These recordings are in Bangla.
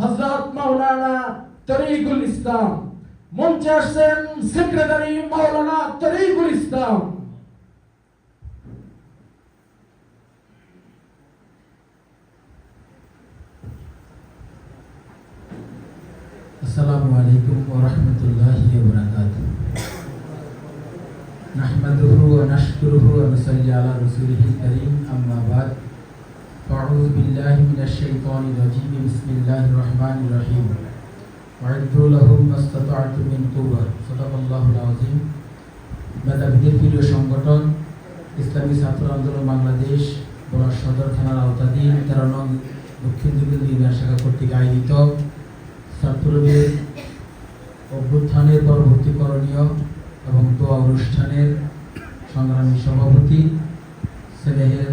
হজরত মাওলানা তরিকুল ইসলাম মঞ্চে আসছেন সেক্রেটারি মাওলানা তরিকুল ইসলাম السلام عليكم ورحمة الله وبركاته نحمده ونشكره ونصلي على رسوله الكريم أما بعد فأعوذ بالله من الشيطان الرجيم بسم الله الرحمن الرحيم وأعدوا لهم ما استطعتم من قوة صدق الله العظيم মেধাবীদের প্রিয় সংগঠন ইসলামী ছাত্র আন্দোলন বাংলাদেশ বড় সদর থানার আওতাধীন তেরো নং দক্ষিণ দিকের নির্বাচন শাখা কর্তৃক আয়োজিত ছাত্রদের অভ্যুত্থানের পরবর্তী করণীয় এবং দোয়া অনুষ্ঠানের সংগ্রামী সভাপতি সেনেহের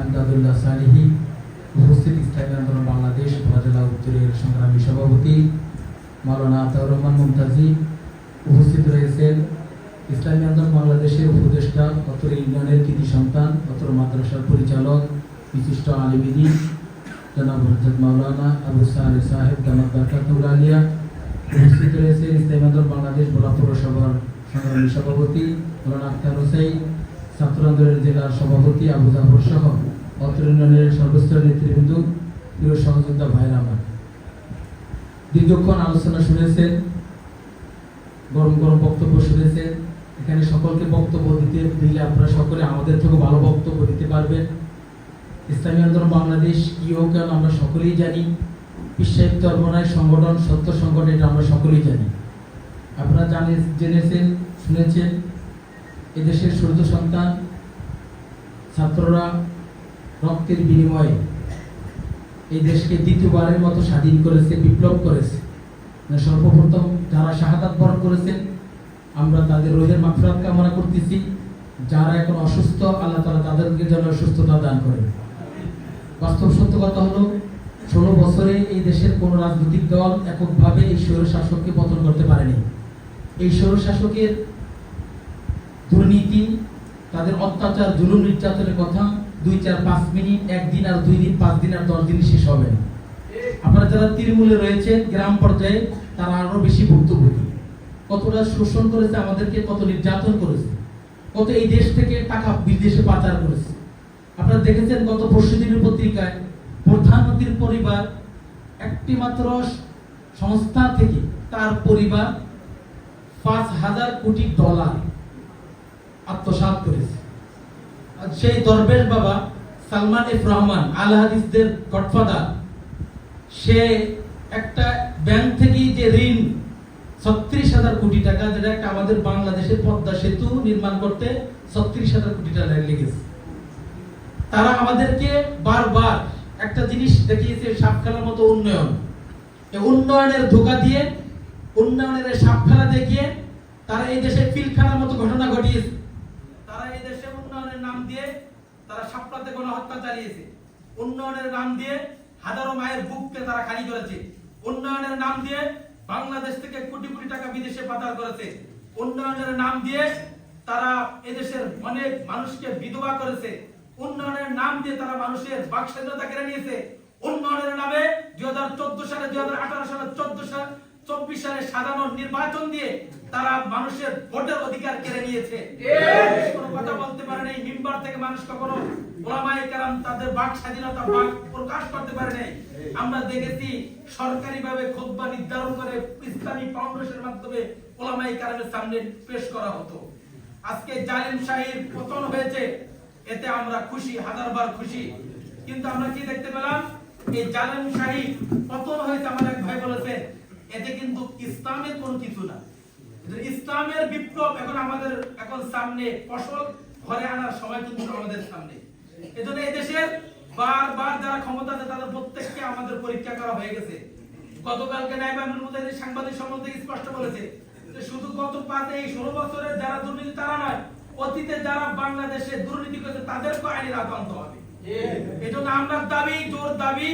আমদাদুল্লাহ সালিহি উপস্থিত ইসলামী আন্দোলন বাংলাদেশ উপজেলা উত্তরের সংগ্রামী সভাপতি মাওলানা আতাউর রহমান মুমতাজি উপস্থিত রয়েছেন ইসলামী আন্দোলন বাংলাদেশের উপদেষ্টা, অত্র ইউনিয়নের কৃতি সন্তান, অত্র মাদ্রাসার পরিচালক, বিশিষ্ট আলিমিদি, জনাব হজরত মাওলানা আবু সাহেব সাহেব জামাত বারকাতুল আলিয়া উপস্থিত রয়েছে ইসলামী আন্দোলন বাংলাদেশ ভোলা পৌরসভার সংগ্রামী সভাপতি মৌলানা আক্তার হোসেন, ছাত্র আন্দোলনের জেলার সভাপতি আবু জাফর সহ। অত্র ইউনিয়নের সর্বস্তরের নেতৃবৃন্দ, প্রিয় সহযোদ্ধা ভাইরা আমার। দীর্ঘক্ষণ আলোচনা শুনেছেন গরম গরম বক্তব্য শুনেছেন এখানে সকলকে বক্তব্য দিতে, দিলে আপনারা সকলে আমাদের থেকে ভালো বক্তব্য দিতে পারবেন। ইসলামী আন্দোলন বাংলাদেশ কি হোক কেন আমরা সকলেই জানি। বিশ্বায়িত ধর্মনায় সংগঠন, সত্য সংগঠন, এটা আমরা সকলেই জানি। আপনারা জানে জেনেছেন, শুনেছেন। এদেশের সূর্য সন্তান, ছাত্ররা রক্তের বিনিময়ে এই দেশকে দ্বিতীয়বারের মতো স্বাধীন করেছে, বিপ্লব করেছে। মানে সর্বপ্রথম যারা শাহাদাত বরণ করেছেন, আমরা তাদের রোহের মাফরাত কামনা করতেছি। যারা এখন অসুস্থ, আল্লাহ তালা তাদেরকে যেন সুস্থতা দান করেন বাস্তব সত্য কথা হলো, ষোলো বছরে এই দেশের কোন রাজনৈতিক দল এককভাবে এই স্বৈর শাসককে পতন করতে পারেনি। এই স্বৈর শাসকের দুর্নীতি, তাদের অত্যাচার, জুলুম, নির্যাতনের কথা দুই চার পাঁচ মিনিট, একদিন আর দুই দিন, পাঁচ দিন আর দশ দিন শেষ হবে না। আপনারা যারা তৃণমূলে রয়েছেন গ্রাম পর্যায়ে, তারা আরও বেশি ভুক্তভোগী। কতটা শোষণ করেছে আমাদেরকে, কত নির্যাতন করেছে। কত এই দেশ থেকে টাকা বিদেশে পাচার করেছে। আপনারা দেখেছেন গত পরশু দিনের পত্রিকায়, প্রধানমন্ত্রীর পরিবার একটি মাত্র সংস্থা থেকে তার পরিবার পাঁচ হাজার কোটি ডলার আত্মসাৎ করেছে। সেই দরবেশ বাবা সালমান এফ রহমান আল হাদিসদের গডফাদার, সে একটা ব্যাংক থেকে যে ঋণ, ছত্রিশ হাজার কোটি টাকা, যেটা একটা আমাদের বাংলাদেশের পদ্মা সেতু নির্মাণ করতে ছত্রিশ হাজার কোটি টাকা লেগেছে। তারা আমাদেরকে বারবার একটা জিনিস দেখিয়েছে সাপ খেলার মতো উন্নয়ন। উন্নয়নের ধোকা দিয়ে, উন্নয়নের এই সাপ খেলা দেখিয়ে তারা এই দেশে পিলখানার মতো ঘটনা ঘটিয়েছে তারা এই দেশে উন্নয়নের নাম দিয়ে তারা সাপলাতে গণহত্যা চালিয়েছে। উন্নয়নের নাম দিয়ে হাজারো মায়ের বুককে তারা খালি করেছে। উন্নয়নের নাম দিয়ে বাংলাদেশ থেকে কোটি কোটি টাকা বিদেশে পাচার করেছে। উন্নয়নের নাম দিয়ে তারা এদেশের অনেক মানুষকে বিধবা করেছে। উন্নয়নের নাম দিয়ে তারা মানুষের বাক স্বাধীনতা কেড়ে নিয়েছে। উন্নয়নের নামে দুই হাজার চোদ্দ সালে, দুই হাজার আঠারো সালে, চোদ্দ সালে, চব্বিশ সালে সাধারণ নির্বাচন দিয়ে তারা মানুষের ভোটের অধিকার কেড়ে নিয়েছে। কোনো কথা বলতে পারে নাই মিম্বার থেকে মানুষ কখনো ওলামায়ে কেরাম তাদের বাক স্বাধীনতা বাক প্রকাশ করতে পারে নাই। আমরা দেখেছি সরকারি ভাবে খোদবা নির্ধারণ করে ইসলামী ফাউন্ডেশনের মাধ্যমে ওলামায়ে কেরামের সামনে পেশ করা হতো। আজকে জালিম শাহীর পতন হয়েছে এতে আমরা খুশি হাজারবার খুশি। কিন্তু আমরা কি দেখতে পেলাম? এই জালিম শাহী পতন হয়েছে আমার এক ভাই বলেছে এতে কিন্তু ইসলামের কোনো কিছু না। ইসলামের বিপ্লব এখন আমাদের এখন সামনে ফসল ঘরে আনার সময় কিন্তু আমাদের সামনে। এজন্য এই দেশের বারবার যারা ক্ষমতা আছে তাদের প্রত্যেককে আমাদের পরীক্ষা করা হয়ে গেছে। গতকালকে নাইব মুজাহিদ সাংবাদিক সম্বন্ধে স্পষ্ট বলেছে যে শুধু গত পাঁচ এই ষোলো বছরের যারা দুর্নীতি তারা নয়, অতীতে যারা বাংলাদেশে দুর্নীতি করেছে তাদেরকে আইনের আওতান্ত হবে। এই জন্য আমরা দাবি, জোর দাবি,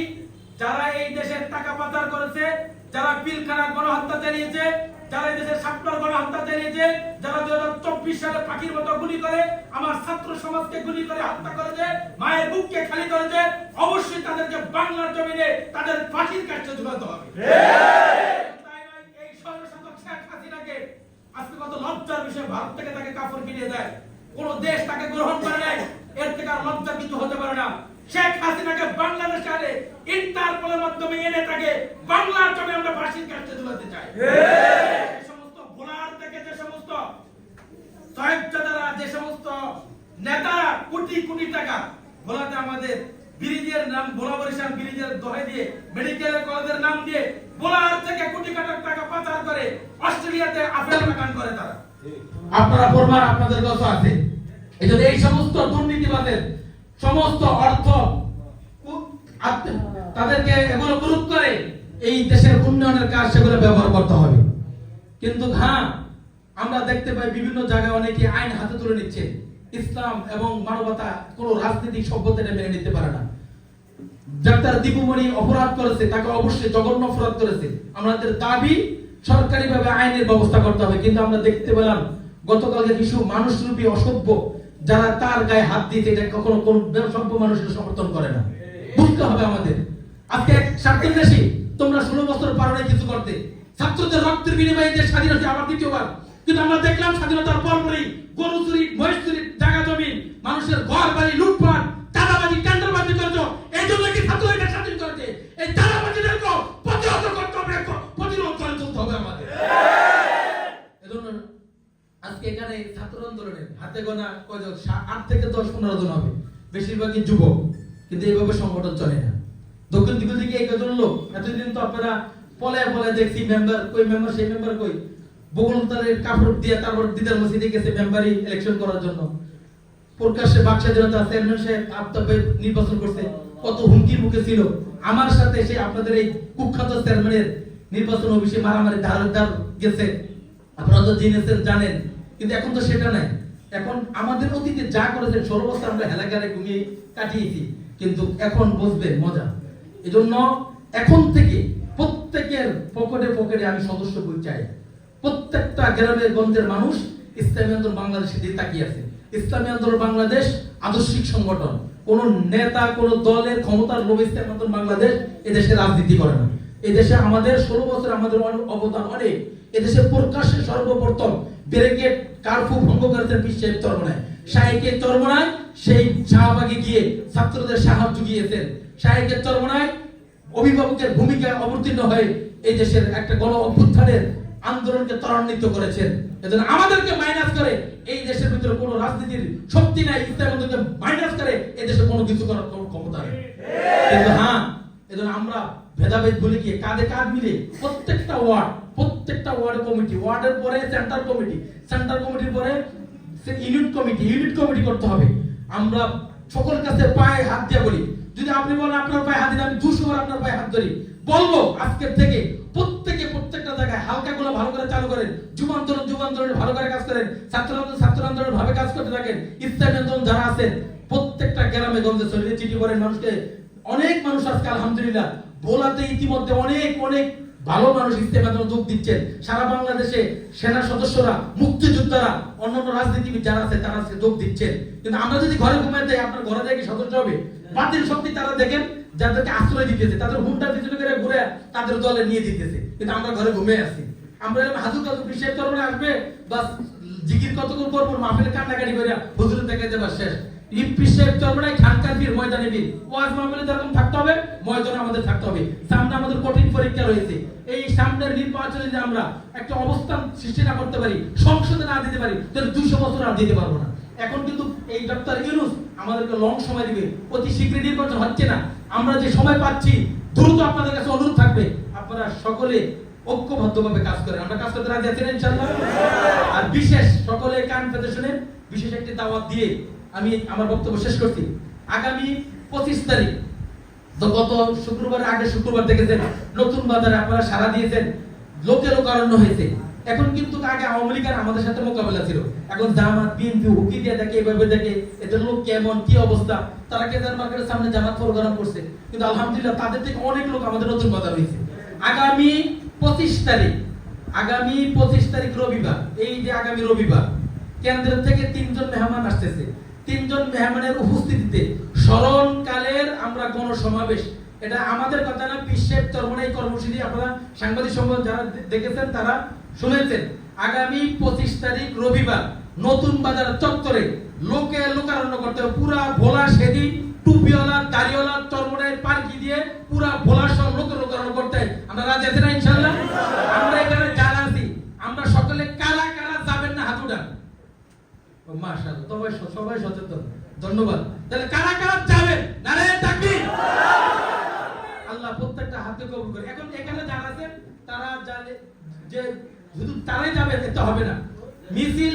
যারা এই দেশের টাকা পাচার করেছে, যারা পিলখানা গণহত্যা চালিয়েছে যারা দেশের সাপ্তার গণহত্যা চালিয়েছে যারা দুই হাজার চব্বিশ সালে পাখির মতো গুলি করে, আমার ছাত্র সমাজকে গুলি করে হত্যা করেছে, মায়ের বুককে খালি করেছে, অবশ্যই তাদেরকে বাংলার জমিনে তাদের ফাঁসির কাছে ঝুলাতে হবে। আজকে কত লজ্জার বিষয়, ভারত থেকে তাকে কাপড় কিনে দেয়। কোন দেশ তাকে গ্রহণ করে নাই, এর থেকে আর লজ্জা কিছু হতে পারে না। শেখ হাসিনাকে বাংলাদেশে আনে, ইন্টারপোলের মাধ্যমে এনে তাকে বাংলার জমি আমরা ফাঁসির কাছে ঝুলাতে চাই এই সমস্ত ভোলার থেকে যে সমস্ত সাহেবজাদারা যে সমস্ত নেতারা কোটি কোটি টাকা ভোলাতে আমাদের ব্রিজের নাম ভোলা বরিশাল ব্রিজের দোহাই দিয়ে মেডিকেল কলেজের নাম দিয়ে ভোলার থেকে কোটি কাটার টাকা পাচার করে অস্ট্রেলিয়াতে আপেল বাগান করে তারা। আপনারা পড়বার আপনাদের কাছে আছে। এই জন্য এই সমস্ত দুর্নীতিবাদের সমস্ত অর্থ তাদেরকে এগুলো প্রয়োগ করে এই দেশের উন্নয়নের কাজ সেগুলো ব্যবহার করতে হবে। কিন্তু হ্যাঁ আমরা দেখতে পাই বিভিন্ন জায়গায় অনেকে আইন হাতে তুলে নিচ্ছে। ইসলাম এবং মানবতা কোন রাজনৈতিক সভ্যতা মেনে নিতে পারে না। ডাক্তার দীপুমণি অপরাধ করেছে, তাকে অবশ্যই জঘন্য অপরাধ করেছে। আমাদের দাবি, সরকারিভাবে আইনের ব্যবস্থা করতে হবে। কিন্তু আমরা দেখতে পেলাম, গতকালকে কিছু মানুষরূপী অসভ্য, যারা তার গায়ে হাত দিয়েছে, এটা কখনো কোন সভ্য মানুষের সমর্থন করে না। বুঝতে হবে আমাদের। আজকে স্বার্থের দেশে তোমরা ষোলো বছর পারো নাই কিছু করতে। ছাত্রদের রক্তের বিনিময়ে যে স্বাধীনতা আবার দ্বিতীয়বার। কিন্তু আমরা দেখলাম স্বাধীনতার পরপরই গরু চুরি, মহিষ চুরি, জায়গা জমি, মানুষের ঘর বাড়ি, লুটপাট আজকে এখানে ছাত্র আন্দোলনের হাতে গোনা কয়জন? আট থেকে দশ, পনেরো জন হবে। বেশিরভাগই যুবক। কিন্তু এইভাবে সংগঠন চলে না। দক্ষিণ দিকে দিকে এই কজন লোক। এতদিন তো আপনারা পলে পলে দেখছি মেম্বার কই মেম্বার সেই মেম্বার কই? বগুলতারের কাপড় দিয়ে তারপর দিদার মসজিদে গেছে মেম্বারই ইলেকশন করার জন্য। প্রকাশ্যে বাক্সা জনতা চেয়ারম্যান সাহেব আফতাবে নির্বাচন করছে। কত হুমকির মুখে ছিল। আমার সাথে সে আপনাদের এই কুখ্যাত চেয়ারম্যানের নির্বাচন অফিসে মারামারি ধার গেছে। আপনারা তো জেনেছেন, জানেন। কিন্তু এখন তো সেটা নাই। এখন আমাদের অতীতে যা করেছেন ষোলো বছর আমরা হেলাকারে ঘুমিয়ে কাটিয়েছি। কিন্তু এখন বুঝবেন মজা। এজন্য এখন থেকে প্রত্যেকের পকেটে পকেটে আমি সদস্য বই চাই। প্রত্যেকটা গ্রামের গঞ্জের মানুষ ইসলামী আন্দোলন বাংলাদেশে দিয়ে তাকিয়ে আছে। ইসলামী আন্দোলন বাংলাদেশ আদর্শিক সংগঠন। কোন নেতা, কোন দলের ক্ষমতার লোভ ইসলামী আন্দোলন বাংলাদেশ এদেশে রাজনীতি করে না। এদেশে আমাদের ষোলো বছর আমাদের অবদান অনেক। এদেশে প্রকাশ্যে সর্বপ্রথম ব্যারিকেড কারফু ভঙ্গ করেছেন বিশ্বের চরমনায় শাহেকের চরমনায় সেই শাহবাগে গিয়ে ছাত্রদের সাহায্য গিয়েছেন শাহেকের চরমনায় অভিভাবকের ভূমিকায় অবতীর্ণ হয়ে এই দেশের একটা গণ অভ্যুত্থানের আন্দোলনকে ত্বরান্বিত করেছেন। এজন্য আমাদেরকে মাইনাস করে এই দেশের ভিতরে কোনো রাজনীতির শক্তি নাই ইসলামকে মাইনাস করে এই দেশে কোনো কিছু করার কোনো ক্ষমতা নেই। কিন্তু হ্যাঁ ভেদাভেদ বলে গিয়ে কাঁধে কাঁধ মিলে প্রত্যেকটা ওয়ার্ড প্রত্যেকটা ওয়ার্ড কমিটি, ওয়ার্ডের পরে সেন্টার কমিটি, সেন্টার কমিটির পরে ইউনিট কমিটি ইউনিট কমিটি করতে হবে। আমরা সকল কাছে পায়ে হাত দিয়ে বলি, যদি আপনি বলেন আপনার পায়ে হাত দিন আমি দুশো বার আপনার পায়ে হাত ধরি, বলব আজকের থেকে প্রত্যেকে প্রত্যেকটা জায়গায় হালকা গুলো ভালো করে চালু করেন যুব আন্দোলন ভালো করে কাজ করেন ছাত্র ছাত্র আন্দোলন ভাবে কাজ করতে থাকেন, ইসলামী আন্দোলন যারা আছেন, প্রত্যেকটা গ্রামে গঞ্জে ছড়িয়ে চিঠি করেন মানুষকে অনেক মানুষ আজকে, আলহামদুলিল্লাহ বোলাতে ইতিমধ্যে অনেক অনেক ভালো মানুষ ইসলামী যোগ দিচ্ছেন। সারা বাংলাদেশে সেনা সদস্যরা, মুক্তিযোদ্ধারা, অন্যান্য রাজনীতিবিদ যারা আছে, তারা আজকে যোগ দিচ্ছেন। কিন্তু আমরা যদি ঘরে ঘুমিয়ে যাই, আপনার ঘরে যাই সদস্য হবে? বাতিল শক্তি তারা দেখেন, যাদেরকে আশ্রয় দিতেছে, তাদের হুন্ডা পিছনে করে ঘুরে তাদের দলে নিয়ে দিতেছে কিন্তু আমরা ঘরে ঘুমিয়ে আসছি আমরা এরকম হাজুর কাজু বিশ্বাস করব আসবে, বাস জিকির কতক্ষণ করব মাহফিল কান্নাকাটি করে হুজুরের দেখাইতে বাস শেষ। খানকার ময়দানে ওয়াজ মাহফিলে যেরকম থাকতে হবে, ময়দানে আমাদের থাকতে হবে। সামনে আমাদের কঠিন পরীক্ষা রয়েছে। এই সামনের নির্বাচনে যদি আমরা একটা অবস্থান সৃষ্টি না করতে পারি, সংসদে না দিতে পারি, তাহলে দুশো বছর আর দিতে পারব না। এখন কিন্তু এই ডক্টর ইউনুস আমাদেরকে লং সময় দিবে। অতি শীঘ্রই নির্বাচন হচ্ছে না। আমরা যে সময় পাচ্ছি, দ্রুত আপনাদের কাছে অনুরোধ থাকবে, আপনারা সকলে ঐক্যবদ্ধভাবে কাজ করেন। আমরা কাজ করতে রাজি ইনশাআল্লাহ? আর বিশেষ সকলে কান পেতে শুনে, বিশেষ একটি দাওয়াত দিয়ে আমি আমার বক্তব্য শেষ করছি। আগামী পঁচিশ তারিখ গত শুক্রবার আগে শুক্রবার দেখেছেন, নতুন বাজারে আপনারা সারা দিয়েছেন, লোকেরও কারণ হয়েছে। এখন কিন্তু আগে আওয়ামী লীগের আমাদের সাথে মোকাবেলা ছিল। এখন জামাত, বিএনপি হুকি দিয়ে দেখে, এভাবে দেখে, এদের লোক কেমন, কি অবস্থা, তারা কেদার মার্কেটের সামনে জামাত প্রোগ্রাম করছে। কিন্তু আলহামদুলিল্লাহ তাদের থেকে অনেক লোক আমাদের নতুন বাজার হয়েছে। আগামী পঁচিশ তারিখ, আগামী পঁচিশ তারিখ রবিবার, এই যে আগামী রবিবার কেন্দ্র থেকে তিনজন মেহমান আসতেছে। তিনজন মেহমানের উপস্থিতিতে স্মরণকালের আমরা গণসমাবেশ। এটা আমাদের কথা না, বিশ্বের চরমনাই কর্মসূচি। আপনারা সাংবাদিক সম্মেলন যারা দেখেছেন, তারা শুনেছেন। আগামী পঁচিশ তারিখ রবিবার নতুন বাজার চত্বরে লোকে লোকারণ্য করতে হবে। পুরা ভোলা সেদিন টুপিওয়ালা, দাড়িওয়ালা চরমনাই পার্কি দিয়ে পুরা ভোলা সহ লোকে লোকারণ্য করতে হয়। আমরা রাজি না ইনশাল্লাহ আমরা এখানে যারা আছি আমরা সকলে কারা কারা যাবেন না হাত উঠান ও মাশাআল্লাহ সবাই সবাই সচেতন। ধন্যবাদ। তাহলে কারা কারা যাবে নারায়ণ তাকবীর। আল্লাহ প্রত্যেকটা হাতে কবুল করে এখন এখানে যারা আছেন, তারা জানে যে শুধু তারাই যাবে, এতে হবে না। মিছিল